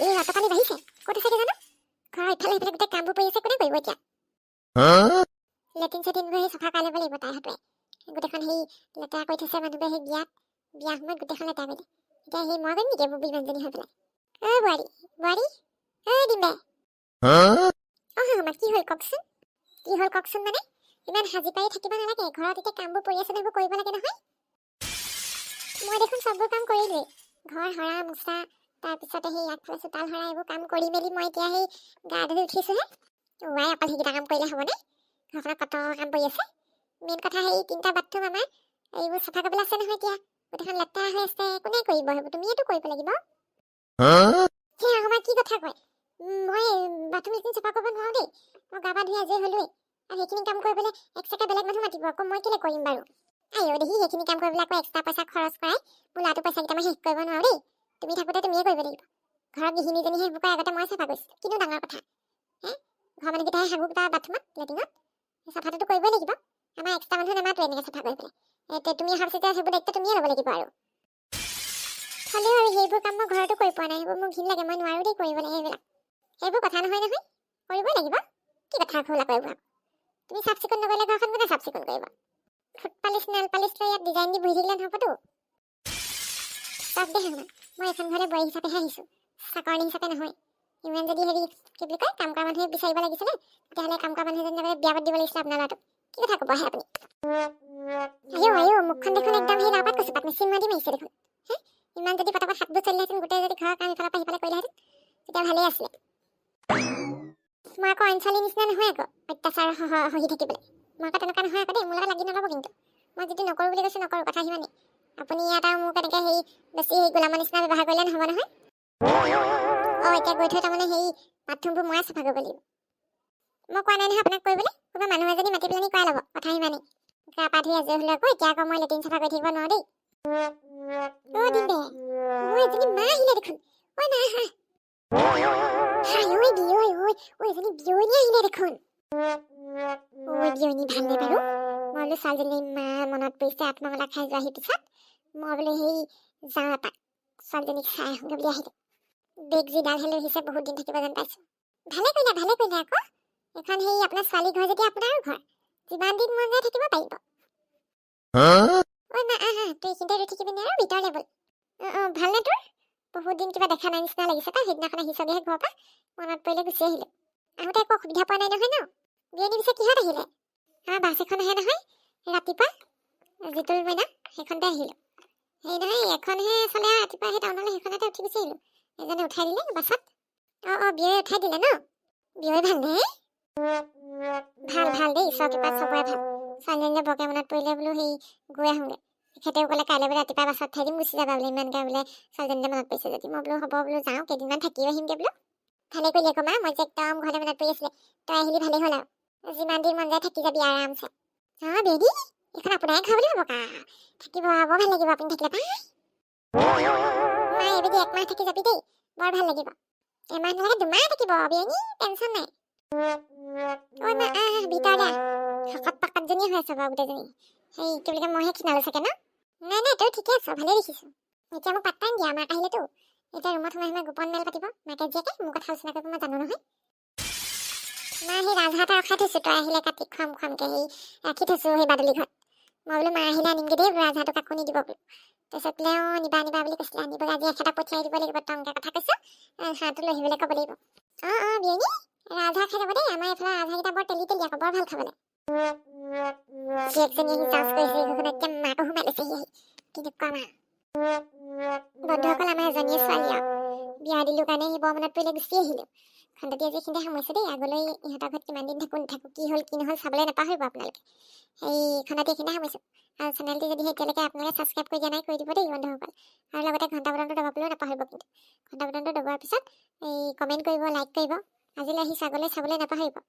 এই অটপালি বাঢ়িছে ক'ত আছে জানো ঘৰৰ ইফালে সিফালে গোটেই কামবোৰ পৰি আছে কোনে কৰিব এতিয়া? লেট্ৰিন চেট্ৰিনবোৰ সেই চাফা কৰি ল'ব লাগিব তাইহঁতে গোটেইখন সেই লেতেৰা কৰি থৈছে মানুহবোৰে সেই বিয়াত। বিয়া সময়ত গোটেইখন লেতেৰা কৰি এতিয়া সেই মই কৰিম নেকি বুবি মানুহজনী হৈ পেলাই? অ' বোৱাৰী বোৱাৰী অ' ডিম্বে। অ' শাহুমা কি হ'ল কওকচোন? কি হ'ল কওকচোন মানে? ইমান সাজি পাৰি থাকিব নালাগে ঘৰত এতিয়া কামবোৰ পৰি আছে সেইবোৰ কৰিব লাগে নহয়। মই দেখোন চববোৰ কাম কৰিলোৱেই। ঘৰ সৰা মোচা তাৰপিছতে সেই আগফালে চোতাল সৰা এইবোৰ কাম কৰি মেলি মই এতিয়া সেই গা ধুই উঠিছোহে। ৱাই অকল সেইকেইটা কাম কৰিলে হ'বনে ঘৰখনত কত কাম কৰি আছে। মেইন কথা সেই তিনিটা বাথৰুম আমাৰ এইবোৰ চাফা কৰিবলৈ আছে নহয় এতিয়া। গোটেইখন লেতেৰা হৈ আছে কোনে কৰিব সেইবোৰ? তুমিয়েতো কৰিব লাগিব। সেই আগমা কি কথা কয়? মই বাথৰুম লেট্ৰিন চাফা কৰিব নোৱাৰো দেই। মই গা পা ধুই আজৰি হ'লোৱেই। আৰু সেইখিনি কাম কৰিবলৈ এক্সট্ৰাকৈ বেলেগ মানুহ মাতিব। আকৌ মই কেলৈ কৰিম বাৰু? আইঅ দেহি সেইখিনি কাম কৰিবলৈ আকৌ এক্সট্ৰা পইচা খৰচ কৰাই মোৰ ল'ৰাটো পইচা কেইটা মই শেষ কৰিব নোৱাৰো দেই। তুমি থাকোঁতে তুমিয়ে কৰিব লাগিব। ঘৰৰ গৃহিণীজনী সেইবোৰ কৰে আগতে মই চাফা কৰিছিলোঁ কিনো ডাঙৰ কথা। হে? ঘৰৰ মানুহকেইটাই শাহু কিবা বাথৰুমত লেট্ৰিনত। চাফাটোতো কৰিবই লাগিব। আমাৰ এক্সট্ৰা মানুহ নামাতো এনেকৈ চাফা কৰিবলৈ এতিয়া তুমি অহাৰ পিছতে সেইবোৰ দায়িত্ব তুমিয়ে ল'ব লাগিব আৰু। হ'লেও আৰু সেইবোৰ কাম মই ঘৰতো কৰি পোৱা নাই সেইবোৰ মোক ঘিণ লাগে মই নোৱাৰো দেই কৰিবলৈ সেইবিলাক। সেইবোৰ কথা নহয় নহয় কৰিবই লাগিব। কি কথা খোলা কৰিব তুমি চাফ চিকুণ নকৰিলে ঘৰখন কোনে চাফ চিকুণ কৰিব? ফুট পালিচ নেল পালিচ ইয়াত ডিজাইন দি বহি থাকিলে নহ'বতো। চাওক দে শাহুমা মই এখন ঘৰলৈ বোৱাৰী হিচাপেহে আহিছোঁ চাকৰণী হিচাপে নহয়। ইমান যদি হেৰি কি বুলি কয় কাম কৰা মানুহে বিচাৰিব লাগিছিলে তেতিয়াহ'লে কাম কৰা মানুহজনী লগত বিয়া পাতি দিব লাগিছিলে আপোনাৰ ল'ৰাটোক। কি কথা ক'ব আহে আপুনি? আয়ো আয়ো মুখখন দেখোন একদম সেই লাপাত কচু পাত মেচিন মাৰি মাৰিছে দেখোন। হে? ইমান যদি পটাপট হাতবোৰ চলিলেহেঁতেন গোটেই যদি ঘৰৰ কাম ইফালৰ পৰা সিফালে কৰিলেহেঁতেন তেতিয়া ভালেই আছিলে। মই আকৌ ছোৱালীৰ নিচিনা নহয় আকৌ অত্যাচাৰ সহ- থাকিবলৈ। মই আকৌ তেনেকুৱা নহয় আকৌ দেই মোৰ লগত লাগি নল'ব কিন্তু। মই যিটো নকৰোঁ বুলি কৈছোঁ নকৰোঁ কথা সিমানেই। আপুনি আৰু মোক এনেকৈ হেৰি বেছি হেৰি গোলামৰ নিচিনা ব্যৱহাৰ কৰিলে নহ'ব নহয়? অঁ এতিয়া গৈ থৈ তাৰমানে হেৰি বাথৰুমবোৰ ময়ে চাফা কৰিব লাগিব। মই কোৱা নাই নহয় আপোনাক কৰিবলৈ কোনোবা মানুহ এজনী মাতি পেলানি কৰাই ল'ব কথা সিমানেই। গা পা ধুই আজৰি হ'লে আকৌ এতিয়া আকৌ মই লেট্ৰিন চাফা কৰি থাকিব নোৱাৰোঁ দেই। দেখোন। মই বোলো ছোৱালীজনী মা মনত পৰিছে আত্মকলা খাই যোৱাহি পিছত। মই বোলো সেই যাওঁ এপাক। ছোৱালীজনীক চাই আহোঁগৈ বুলি আহিলোঁ। বেগ যিডাল হেলৈ আহিছে বহুত দিন থাকিব যেন পাইছোঁ। ভালে কৰিলে ভালে কৰিলে আকৌ। এখন সেই আপোনাৰ ছোৱালী ঘৰ যেতিয়া আপোনাৰো ঘৰ যিমান দিন মন যায় থাকিব পাৰিব। ঐ মা আহা তই এইখিনিতে ৰৈ থাকিবি নে আৰু ভিতৰলৈ ব'ল। অঁ অঁ ভালনে তোৰ? বহুত দিন কিবা দেখা নাই নিচিনা লাগিছে তই সেইদিনাখন আহিছগৈহে ঘৰৰ পৰা মনত পৰিলে গুচি আহিলোঁ। আহোঁতে একো অসুবিধা পোৱা নাই নহয় ন? বিয়নী পিছে কিহত আহিলে? আমাৰ বাছ এখন আহে নহয়। ৰাতিপুৱা জিতুল মইনা সেইখনতে আহিলোঁ। সেই নহয় এখনহে চলে আৰু ৰাতিপুৱা সেই টাউনলৈ সেইখনতে উঠি গুচি আহিলোঁ। এজনে উঠাই দিলে বাছত। অঁ অঁ বিয়ৈ উঠাই দিলে ন? বিয়ৈ ভালনে ভাল ভাল দেই ঈশ্বৰৰ কৃপাত চবৰে ভাল। ছোৱালীজনীলে বৰকে মনত পৰিলে বোলো সেই গৈ আহোঁগৈ। তেখেতেও ক'লে কাইলৈ বোলে ৰাতিপুৱা বাছত উঠাই দিম গুচি যাবা বোলে। ইমানকৈ বোলে ছোৱালীজনীলে মনত পৰিছে যদি। মই বোলো হ'ব বোলো যাওঁ কেইদিনমান থাকি আহিমগৈ বোলো। ভালে কৰিলি আকৌ মা মই যে একদম ঘৰলৈ মনত পৰি আছিলে। তই আহিলি ভালেই হ'ল আৰু। যিমান দিন মন যায় থাকি যাবি আৰামছে অঁ বেবী। এইখন আপোনাৰে ঘৰ বুলি ভাবক আ থাকিব বৰ ভাল লাগিব আপুনি থাকিলে পাই মা এবেলি একমাহ থাকি যাবি দেই বৰ ভাল লাগিব এমাহ নালাগে দুমাহ থাকিব বিয়নী টেনশ্যন নাই ঐ মা আহ আহ শকত পাকতজনী হৈ আছে বাৰু গোটেইজনী সেই কি বুলি কয় মইহে ক্ষীণালো চাগে ন নাই নাই তই ঠিকে আছ ভালেই দেখিছোঁ এতিয়া মোক পাত্তাই দিয়া মাক আহিলেতো এতিয়া ৰুমত সোমাই সোমাই গোপন মেল পাতিব মাকে জীয়েকে মোৰ কথা আলোচনা কৰিব মই জানো নহয় মা সেই ৰাজহাঁহ ৰখাই থৈছোঁ তই আহিলে কাটি খুৱাম খুৱামকৈ সেই ৰাখি থৈছোঁ সেই বাদুলি ঘৰত মই বোলো মা আহিলে আনিমগৈ দেই ৰাজহাঁহটোক আকৌ নিদিব বোলো। তাৰপিছত বোলে অঁ নিবা নিবা বুলি কৈছিলে আনিবলৈ। আজি এখেতক পঠিয়াই দিব লাগিব টংকৈ কথা কৈছোঁ। হাঁহটো লৈ আহিবলৈ ক'ব লাগিব। অঁ অঁ বিয়নী ৰাজহাঁহ খাই যাব দেই। আমাৰ এইফালে ৰাজহাঁহকেইটা বৰ তেলি তেলি আকৌ বৰ ভাল খাবলৈ। বন্ধুসকল আমাৰ এজনীয়ে ছোৱালী আৰু। বিয়া দিলোঁ কাৰণে সি বৰ মনত পৰিলে গুচি আহিলোঁ। খণ্ডতি আজি সামৰিছোঁ দেই আগলৈ ইহঁতৰ ঘৰত কিমান দিন থাকোঁ নাথাকোঁ কি হ'ল কি নহ'ল চাবলৈ নাপাহৰিব আপোনালোকে। সেই খণ্ডতি এইখিনিতে সামৰিছোঁ আৰু চেনেলটি যদি এতিয়ালৈকে আপোনালোকে ছাবস্ক্ৰাইব কৰি দিয়া নাই কৰি দিব দেই বন্ধুসকল আৰু লগতে ঘণ্টা বটনটো দবাবলৈও নাপাহৰিব কিন্তু। ঘণ্টা বটনটো দবোৱাৰ পিছত এই কমেণ্ট কৰিব লাইক কৰিব। আজিলৈ আহি ছাগলৈ চাবলৈ নাপাহৰিব।